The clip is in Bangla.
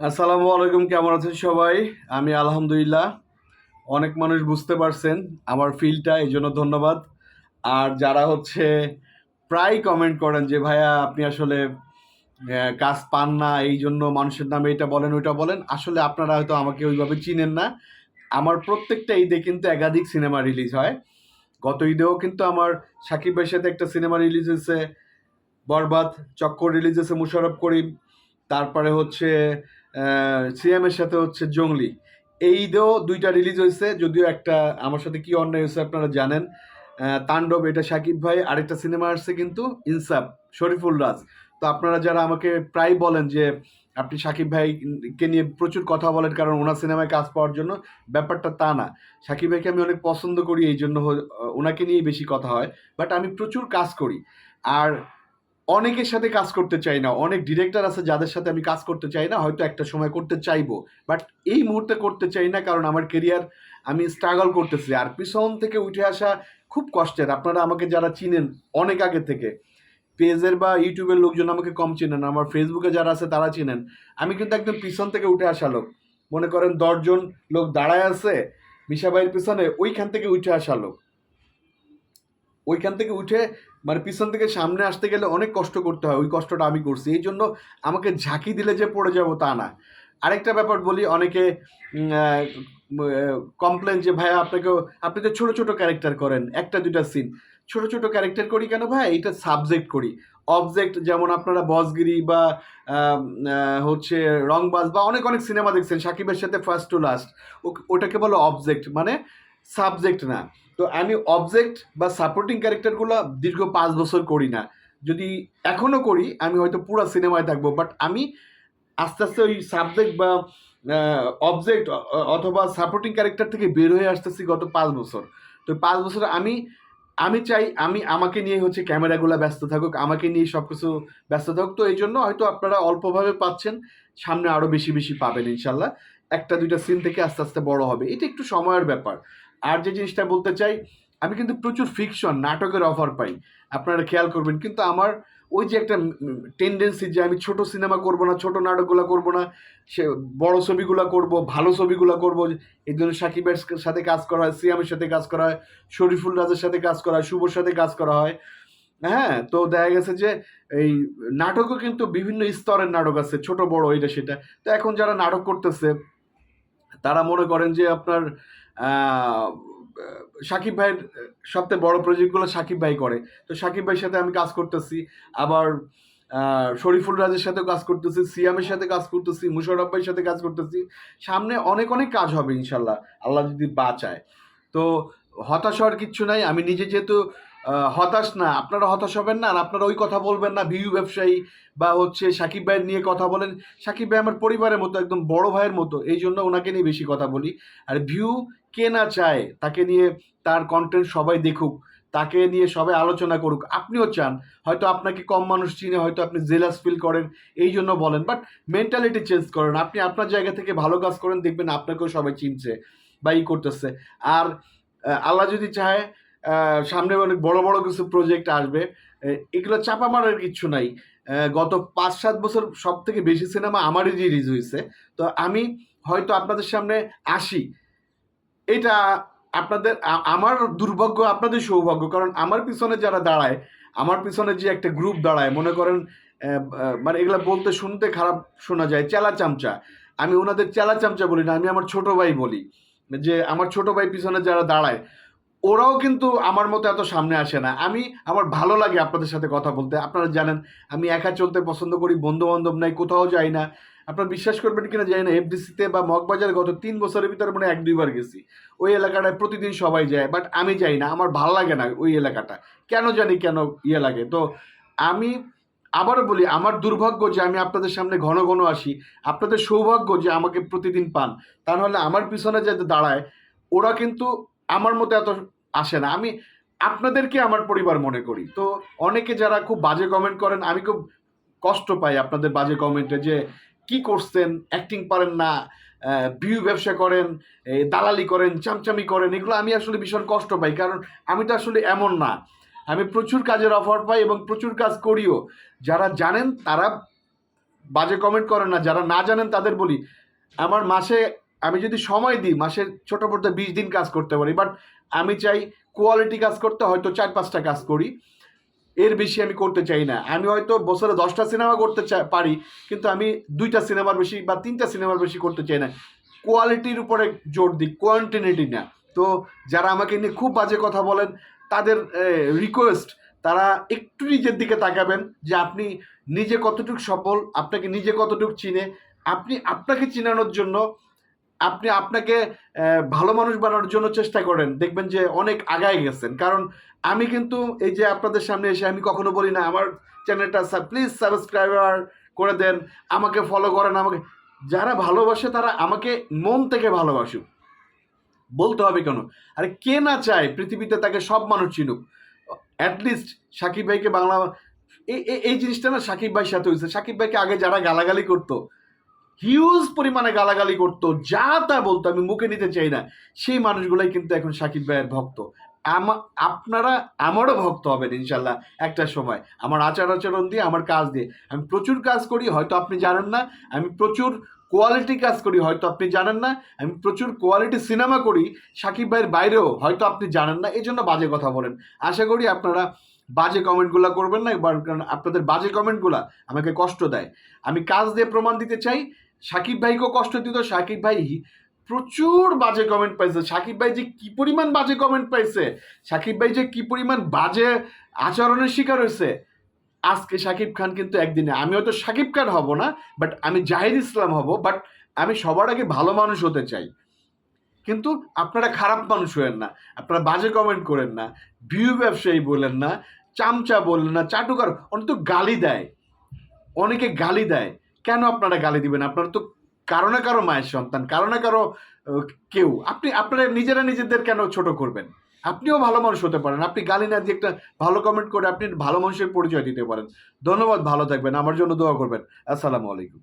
আসসালামু আলাইকুম, কেমন আছেন সবাই? আমি আলহামদুলিল্লাহ, অনেক মানুষ বুঝতে পারছেন আমার ফিলটা এই জন্য ধন্যবাদ। আর যারা হচ্ছে প্রায় কমেন্ট করেন যে, ভাইয়া, আপনি আসলে কাজ পান না, এই জন্য মানুষের নামে এটা বলেন, ওইটা বলেন। আসলে আপনারা হয়তো আমাকে ওইভাবে চিনেন না। আমার প্রত্যেকটা ঈদে কিন্তু একাধিক সিনেমা রিলিজ হয়। গত ঈদেও কিন্তু আমার সাকিব ভাইয়ের সাথে একটা সিনেমা রিলিজ হয়েছে, বরবাদ চক্কর রিলিজ হয়েছে, মুশারফ করিম। তারপরে হচ্ছে সিএমের সাথে হচ্ছে জঙ্গলি। এই ঈদেও দুইটা রিলিজ হয়েছে, যদিও একটা আমার সাথে কি অন্যায় হয়েছে আপনারা জানেন। তাণ্ডব, এটা সাকিব ভাই, আরেকটা সিনেমা আসছে কিন্তু ইনসাফ, শরীফুল রাজ। তো আপনারা যারা আমাকে প্রায় বলেন যে আপনি সাকিব ভাইকে নিয়ে প্রচুর কথা বলেন কারণ ওনার সিনেমায় কাজ পাওয়ার জন্য, ব্যাপারটা তা না। সাকিব ভাইকে আমি অনেক পছন্দ করি, এই জন্য ওনাকে নিয়েই বেশি কথা হয় বাট আমি প্রচুর কাজ করি। আর অনেকের সাথে কাজ করতে চাই না। অনেক ডিরেক্টর আছে যাদের সাথে আমি কাজ করতে চাই না, হয়তো একটা সময় করতে চাইব। বাট এই মুহূর্তে করতে চাই না কারণ আমার কেরিয়ার আমি স্ট্রাগল করতেছি। আর পিছন থেকে উঠে আসা খুব কষ্টের। আপনারা আমাকে যারা চিনেন অনেক আগে থেকে, পেজের বা ইউটিউবের লোকজন আমাকে কম চেনেন। আমার ফেসবুকে যারা আছে তারা চেনেন। আমি কিন্তু একদম পিছন থেকে উঠে আসা লোক। মনে করেন দশজন লোক দাঁড়ায় আছে মিশাবাইয়ের পিছনে ওইখান থেকে উঠে আসা লোক। ওইখান থেকে উঠে মানে পিছন থেকে সামনে আসতে গেলে অনেক কষ্ট করতে হয়, ওই কষ্টটা আমি করছি। এই জন্য আমাকে ঝাঁকি দিলে যে পড়ে যাব তা না। আরেকটা ব্যাপার বলি, অনেকে কমপ্লেন যে, ভাইয়া আপনাকে আপনি তো ছোটো ছোটো ক্যারেক্টার করেন, একটা দুটা সিন ছোট ছোট ক্যারেক্টার করি কেন ভাই? এটা সাবজেক্ট করি। অবজেক্ট যেমন আপনারা বসগিরি বা হচ্ছে রংবাজ বা অনেক অনেক সিনেমা দেখছেন, সাকিবের সাথে ফার্স্ট টু লাস্ট ওটাকে বলো অবজেক্ট মানে সাবজেক্ট না। তো আমি অবজেক্ট বা সাপোর্টিং ক্যারেক্টারগুলো দীর্ঘ পাঁচ বছর করি না। যদি এখনও করি, আমি হয়তো পুরো সিনেমায় থাকব। বাট আমি আস্তে আস্তে ওই সাবজেক্ট বা অবজেক্ট অথবা সাপোর্টিং ক্যারেক্টার থেকে বের হয়ে আসতেছি গত পাঁচ বছর। তো পাঁচ বছর আমি আমি চাই, আমি, আমাকে নিয়ে হচ্ছে ক্যামেরাগুলো ব্যস্ত থাকুক, আমাকে নিয়ে সব কিছু ব্যস্ত থাকুক। তো এই জন্য হয়তো আপনারা অল্পভাবে পাচ্ছেন, সামনে আরও বেশি বেশি পাবেন ইনশাল্লাহ। একটা, দুইটা সিন থেকে আস্তে আস্তে বড় হবে। এটা একটু সময়ের ব্যাপার। আর যে জিনিসটা বলতে চাই, আমি কিন্তু প্রচুর ফিকশন নাটকের অফার পাই। আপনারা খেয়াল করবেন, কিন্তু আমার ওই যে একটা টেন্ডেন্সি যে আমি ছোট সিনেমা করব না, ছোট নাটকগুলো করব না, সে বড় ছবিগুলো করব, ভালো ছবিগুলো করব, এই জন্য সাকিবের সাথে কাজ করা হয়, সিয়ামের সাথে কাজ করা হয়, শরীফুল রাজের সাথে কাজ করা হয়, শুভর সাথে কাজ করা হয়। হ্যাঁ তো দেখা গেছে যে এই নাটকও কিন্তু বিভিন্ন স্তরের নাটক আছে, ছোট বড় এটা সেটা। তো এখন যারা নাটক করতেছে, তারা মনে করেন যে আপনার সাকিব ভাইয়ের সবথেকে বড় প্রজেক্টগুলো সাকিব ভাই করে। তো সাকিব ভাইয়ের সাথে আমি কাজ করতেছি। আবার শরীফুল রাজের সাথে কাজ করতেছি, সিয়ামের সাথে কাজ করতেছি মুশারফ ভাইয়ের সাথে কাজ করতেছি। সামনে অনেক অনেক কাজ হবে ইনশাল্লাহ, আল্লাহ যদি বাঁচায়। তো হতাশ হওয়ার কিচ্ছু নাই। আমি নিজে যেহেতু হতাশ না, আপনারা হতাশ হবেন না, আর আপনারা ওই কথা বলবেন না, ভিউ ব্যবসায়ী বা হচ্ছে সাকিব ভাইয়ের নিয়ে কথা বলেন। সাকিব ভাই আমার পরিবারের মতো, একদম বড় ভাইয়ের মতো এই জন্য ওনাকে নিয়ে বেশি কথা বলি। আর ভিউ কে না চায়, তাকে নিয়ে তার কন্টেন্ট সবাই দেখুক, তাকে নিয়ে সবাই আলোচনা করুক, আপনিও চান। হয়তো আপনাকে কম মানুষ চিনে, হয়তো আপনি জেলাস ফিল করেন, এই জন্য বলেন বাট মেন্টালিটি চেঞ্জ করেন। আপনি আপনার জায়গা থেকে ভালো কাজ করেন, দেখবেন আপনাকেও সবাই চিনছে বা ই করতেছে। আর আল্লাহ যদি চায় সামনে অনেক বড় বড় কিছু প্রজেক্ট আসবে এগুলো চাপা মারার কিচ্ছু নাই। গত পাঁচ, সাত বছর সব থেকে বেশি সিনেমা আমারই রিলিজ হয়েছে। তো আমি হয়তো আপনাদের সামনে আসি এটা আপনাদের আমার দুর্ভাগ্য, আপনাদের সৌভাগ্য, কারণ আমার পিছনে যারা দাঁড়ায়, আমার পিছনে যে একটা গ্রুপ দাঁড়ায়, মনে করেন মানে এগুলা বলতে শুনতে খারাপ শোনা যায়, চেলা চামচা। আমি ওনাদের চেলা চামচা বলি না, আমি আমার ছোট ভাই বলি, যে আমার ছোট ভাই পিছনে যারা দাঁড়ায়, ওরাও কিন্তু আমার মতো এত সামনে আসে না। আমি, আমার ভালো লাগে আপনাদের সাথে কথা বলতে। আপনারা জানেন, আমি একা চলতে পছন্দ করি বন্ধু বান্ধব নাই, কোথাও যাই না। আপনারা বিশ্বাস করবেন কিনা জানি না এফডিসিতে বা মগবাজারে গত তিন বছরের ভিতরে মানে এক দুইবার গেছি। ওই এলাকাটায় প্রতিদিন সবাই যায় বাট আমি যাই না, আমার ভালো লাগে না ওই এলাকাটা। কেন জানি কেন ইয়ে লাগে। তো আমি আবারও বলি, আমার দুর্ভাগ্য যে আমি আপনাদের সামনে ঘন ঘন আসি, আপনাদের সৌভাগ্য যে আমাকে প্রতিদিন পান। তা নাহলে আমার পিছনে যাতে দাঁড়ায়, ওরা কিন্তু আমার মতো এত আসে না। আমি আপনাদেরকে আমার পরিবার মনে করি। তো অনেকে যারা খুব বাজে কমেন্ট করেন, আমি খুব কষ্ট পাই আপনাদের বাজে কমেন্টে যে কি করছেন? অ্যাক্টিং পারেন না বিউ ব্যবসা করেন দালালি করেন, চামচামি করেন, এগুলো আমি আসলে ভীষণ কষ্ট পাই। কারণ আমি তো আসলে এমন না। আমি প্রচুর কাজের অফার পাই এবং প্রচুর কাজ করিও। যারা জানেন তারা বাজে কমেন্ট করেন না। যারা না জানেন তাদের বলি, আমার মাসে, আমি যদি সময় দিই মাসে ছোট পড়তে বিশ দিন কাজ করতে পারি বাট আমি চাই কোয়ালিটি কাজ করতে হয়তো চার পাঁচটা কাজ করি। এর বেশি আমি করতে চাই না। আমি হয়তো বছরে দশটা সিনেমা করতে পারি, কিন্তু আমি দুইটা সিনেমার বেশি বা তিনটা সিনেমার বেশি করতে চাই না। কোয়ালিটির উপরে জোর দিই কোয়ান্টিনিটি না। তো যারা আমাকে নিয়ে খুব বাজে কথা বলেন, তাদের রিকোয়েস্ট তারা একটু নিজের দিকে তাকাবেন যে আপনি নিজে কতটুকু সফল, আপনাকে নিজে কতটুকু চিনে। আপনি আপনাকে চিনানোর জন্য, আপনি আপনাকে ভালো মানুষ বানানোর জন্য চেষ্টা করেন। দেখবেন যে অনেক আগায় গেছেন। কারণ আমি কিন্তু এই যে আপনাদের সামনে এসে আমি কখনো বলি না, আমার চ্যানেলটা প্লিজ সাবস্ক্রাইবার করে দেন, আমাকে ফলো করেন, আমাকে, যারা ভালোবাসে তারা আমাকে মন থেকে ভালোবাসুক। বলতে হবে কেন? আরে কে না চায় পৃথিবীতে তাকে সব মানুষ চিনুক? অ্যাটলিস্ট সাকিব ভাইকে বাংলা এই এই- জিনিসটা না সাকিব ভাইয়ের সাথে হয়েছে। সাকিব ভাইকে আগে যারা গালাগালি করতো হিউজ পরিমাণে গালাগালি করতো, যা তা বলতো, আমি মুখে নিতে চাই না, সেই মানুষগুলাই কিন্তু এখন সাকিব ভাইয়ের ভক্ত। আপনারা আমারও ভক্ত হবেন ইনশাল্লাহ একটা সময়। আমার আচার আচরণ দিয়ে, আমার কাজ দিয়ে। আমি প্রচুর কাজ করি, হয়তো আপনি জানেন না। আমি প্রচুর কোয়ালিটি কাজ করি, হয়তো আপনি জানেন না। আমি প্রচুর কোয়ালিটি সিনেমা করি, সাকিব ভাইয়ের বাইরেও হয়তো আপনি জানেন না। এই জন্য বাজে কথা বলেন। আশা করি আপনারা বাজে কমেন্টগুলো করবেন না কারণ আপনাদের বাজে কমেন্টগুলো আমাকে কষ্ট দেয়। আমি কাজ দিয়ে প্রমাণ দিতে চাই, সাকিব ভাইকেও কষ্ট দিত সাকিব ভাই প্রচুর বাজে কমেন্ট পাইছে। সাকিব ভাই যে কি পরিমাণ বাজে কমেন্ট পাইছে? সাকিব ভাই যে কি পরিমাণ বাজে আচরণের শিকার হয়েছে আজকে সাকিব খান কিন্তু একদিনে, আমি হয়তো সাকিব খান হব না বাট আমি জাহির ইসলাম হব বাট আমি সবার আগে ভালো মানুষ হতে চাই। কিন্তু আপনারা খারাপ মানুষ হয়েন না, আপনারা বাজে কমেন্ট করেন না ভিউ ব্যবসায়ী বলেন না, চামচা বলেন না, চাটুকার অনেক তো গালি দেয়। অনেকে গালি দেয়। কেন আপনারা গালি দিবেন? আপনারা তো কারও না কারও মায়ের সন্তান, কারও না কারও কেউ। আপনি আপনারা নিজেরা নিজেদের কেন ছোট করবেন? আপনিও ভালো মানুষ হতে পারেন। আপনি গালি না দিয়ে একটা ভালো কমেন্ট করে আপনি ভালো মানুষের পরিচয় দিতে পারেন। ধন্যবাদ, ভালো থাকবেন। আমার জন্য দোয়া করবেন। আসসালামু আলাইকুম।